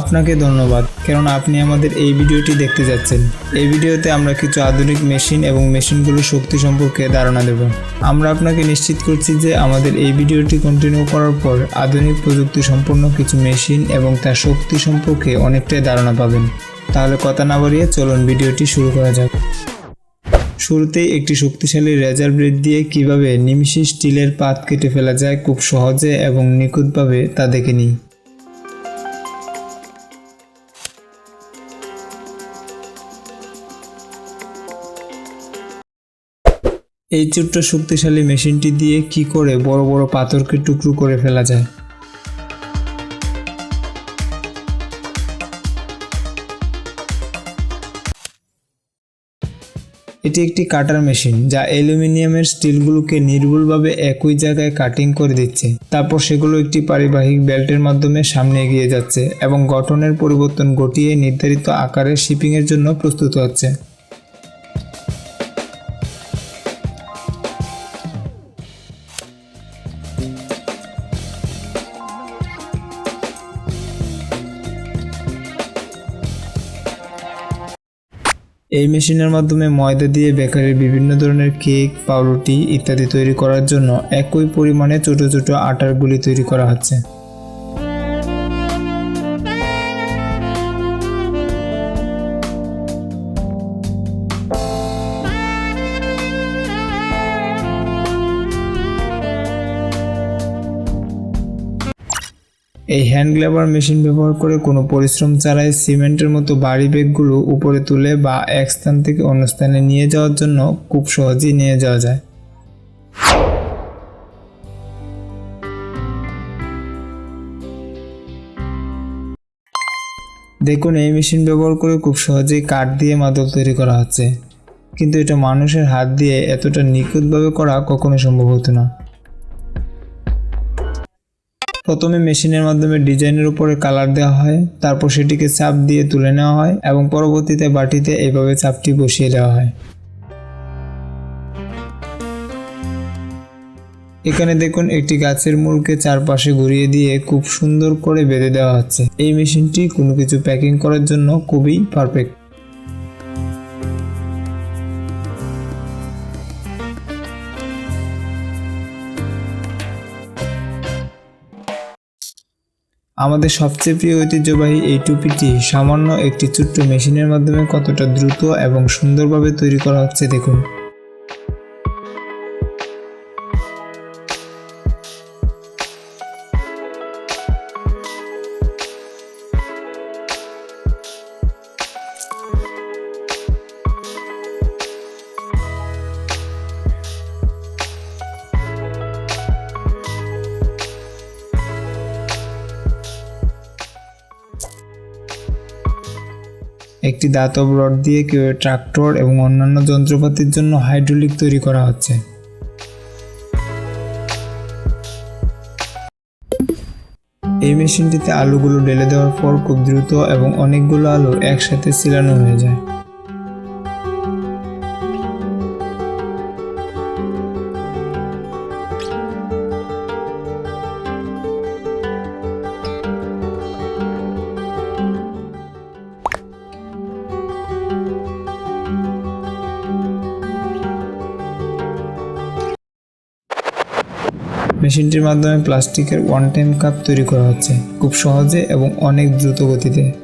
আপনাকে ধন্যবাদ কারণ আপনি আমাদের এই ভিডিওটি দেখতে যাচ্ছেন। এই ভিডিওতে আমরা কিছু আধুনিক মেশিন এবং মেশিনগুলোর শক্তি সম্পর্কে ধারণা দেব। আমরা আপনাকে নিশ্চিত করছি যে আমাদের এই ভিডিওটি কন্টিনিউ করার পর আধুনিক প্রযুক্তি সম্পন্ন কিছু মেশিন এবং তার শক্তি সম্পর্কে অনেকটাই ধারণা পাবেন। তাহলে কথা না বাড়িয়ে চলুন ভিডিওটি শুরু করা যাক। শুরুতেই একটি শক্তিশালী রেজার ব্লেড দিয়ে কীভাবে নিমিষে স্টিলের পাত কেটে ফেলা যায় খুব সহজে এবং নিখুঁতভাবে তা দেখে নিই। এই ছোট্ট শক্তিশালী মেশিনটি দিয়ে কি করে বড় বড় পাথরকে টুকরো করে ফেলা যায়? এটি একটি কাটার মেশিন যা অ্যালুমিনিয়ামের স্টিলগুলোকে নির্ভুলভাবে একই জায়গায় কাটিং করে দিচ্ছে। তারপর সেগুলো একটি পারিবাহিক বেল্টের মাধ্যমে সামনে এগিয়ে যাচ্ছে এবং গঠনের পরিবর্তন ঘটিয়ে নির্ধারিত আকারের শিপিংয়ের জন্য প্রস্তুত হচ্ছে। এই মেশিনের মাধ্যমে ময়দা দিয়ে বেকারির বিভিন্ন ধরনের কেক, পাউরুটি ইত্যাদি তৈরি করার জন্য একই পরিমাণে ছোট ছোট আটার গুলি তৈরি করা হচ্ছে। এই হ্যান্ড গ্লেভার মেশিন ব্যবহার করে কোনো পরিশ্রম ছাড়াই সিমেন্টের মতো ভারী ব্যাগগুলো উপরে তুলে বা এক স্থান থেকে অন্য স্থানে নিয়ে যাওয়ার জন্য খুব সহজেই নিয়ে যাওয়া যায়। দেখুন, এই মেশিন ব্যবহার করে খুব সহজেই কাঠ দিয়ে মাদক তৈরি করা হচ্ছে। কিন্তু এটা মানুষের হাত দিয়ে এতটা নিখুঁতভাবে করা কখনো সম্ভব হতো না। প্রথমে মেশিনের মাধ্যমে ডিজাইনের উপরে কালার দেওয়া হয়, তারপর সেটিকে চাপ দিয়ে তুলে নেওয়া হয় এবং পরবর্তীতে বাটিতে এইভাবে চাপটি বসিয়ে দেওয়া হয়। এখানে দেখুন, একটি গাছের মূলকে চারপাশে ঘুরিয়ে দিয়ে খুব সুন্দর করে বেঁধে দেওয়া হচ্ছে। এই মেশিনটি কোনো কিছু প্যাকিং করার জন্য খুবই পারফেক্ট আমাদের সবচেয়ে প্রিয় ঐতিহ্যবাহী এই টুপিটি সামান্য একটি ছোট্ট মেশিনের মাধ্যমে কতটা দ্রুত এবং সুন্দরভাবে তৈরি করা হচ্ছে দেখুন। একটি দাতব রড দিয়ে কেউ ট্রাক্টর এবং অন্যান্য যন্ত্রপাতির জন্য হাইড্রোলিক তৈরি করা হচ্ছে। এই মেশিনটিতে আলুগুলো ঢেলে দেওয়ার পর খুব দ্রুত এবং অনেকগুলো আলু একসাথে সিলানো হয়ে যায়। মেশিনটির মাধ্যমে প্লাস্টিকের ওয়ান টাইম কাপ তৈরি করা হচ্ছে, খুব সহজে এবং অনেক দ্রুত গতিতে।